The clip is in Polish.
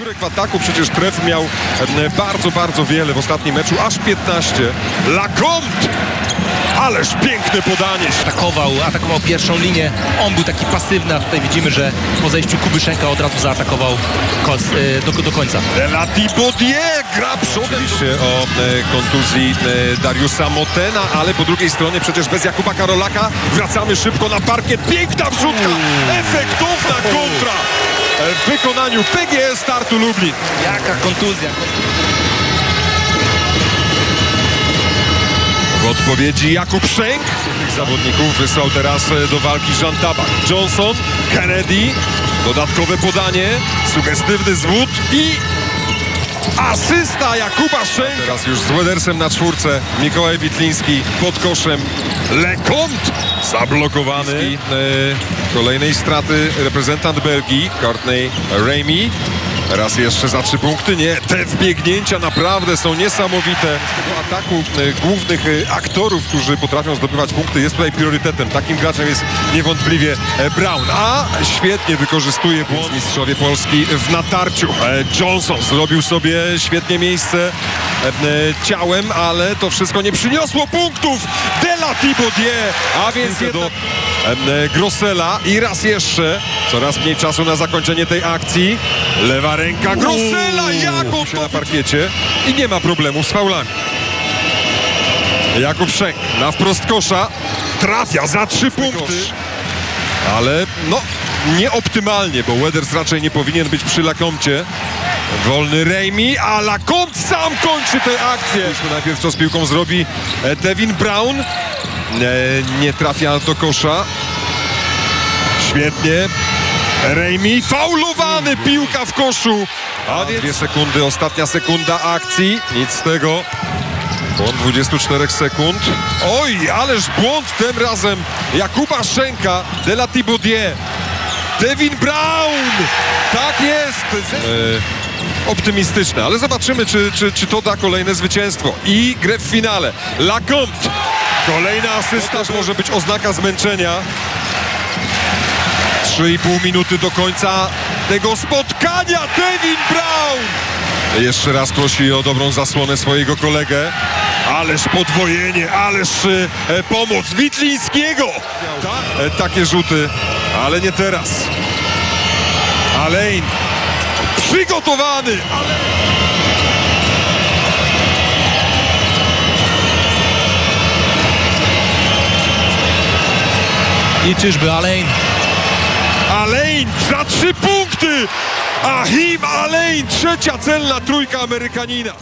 Jurek w ataku przecież tref miał e, bardzo, bardzo wiele w ostatnim meczu, aż 15. Lacomte! Ależ piękne podanie. atakował, atakował pierwszą linię. On był taki pasywny, a tutaj widzimy, że po zejściu Kubyszenka od razu zaatakował y, do, do końca. Delati Bodier gra przodem. o e, kontuzji e, Dariusa Motena, ale po drugiej stronie przecież bez Jakuba Karolaka wracamy szybko na parkiet. Piękna wrzutka! Efektowna kontra! W wykonaniu PGE Startu Lublin. Jaka kontuzja. W odpowiedzi Jakub Szenk. Tych zawodników wysłał teraz e, do walki Jean Tabak. Johnson, Kennedy, dodatkowe podanie, sugestywny zwód i asysta Jakuba Szenk. Teraz już z Wedersem na czwórce. Mikołaj Witliński pod koszem. Lecomte zablokowany. E, kolejnej straty reprezentant Belgii, Courtney Ramey. Raz jeszcze za trzy punkty. Nie, te wbiegnięcia naprawdę są niesamowite. Z tego ataku e, głównych e, aktorów, którzy potrafią zdobywać punkty, jest tutaj priorytetem. Takim graczem jest niewątpliwie e, Brown. A świetnie wykorzystuje błąd mistrzowie Polski w natarciu. Johnson zrobił sobie świetnie miejsce ciałem, ale to wszystko nie przyniosło punktów. Dela Thibaudier, a więc do e, Grossela i raz jeszcze. Coraz mniej czasu na zakończenie tej akcji. Lewa ręka Grossela, Jakub się na parkiecie i nie ma problemu z faulami. Jakub Szenk na wprost kosza trafia za trzy punkty. Ale no nieoptymalnie, bo Weathers raczej nie powinien być przy Lakomcie. Wolny Rejmi, a Lakomte sam kończy tę akcję. Spójrzmy najpierw co z piłką zrobi e, Devin Brown. E, nie trafia do kosza. Świetnie. Rejmi faulowany, piłka w koszu. A więc... Dwie sekundy, ostatnia sekunda akcji. Nic z tego. Błąd 24 sekund. Oj, ależ błąd tym razem Jakuba Szenka, de la Thibaudier. Devin Brown! Tak jest! E, optymistyczne, ale zobaczymy, czy, czy, czy to da kolejne zwycięstwo. I grę w finale. Lacomte. Kolejna asysta może być oznaka zmęczenia. 3,5 minuty do końca tego spotkania. Devin Brown! Jeszcze raz prosi o dobrą zasłonę swojego kolegę. Ależ podwojenie, ależ e, pomoc Witlińskiego. Ta, e, takie rzuty, ale nie teraz. Alein przygotowany. I czyżby Alain Alein za trzy punkty. Ahim Alein, trzecia celna trójka Amerykanina.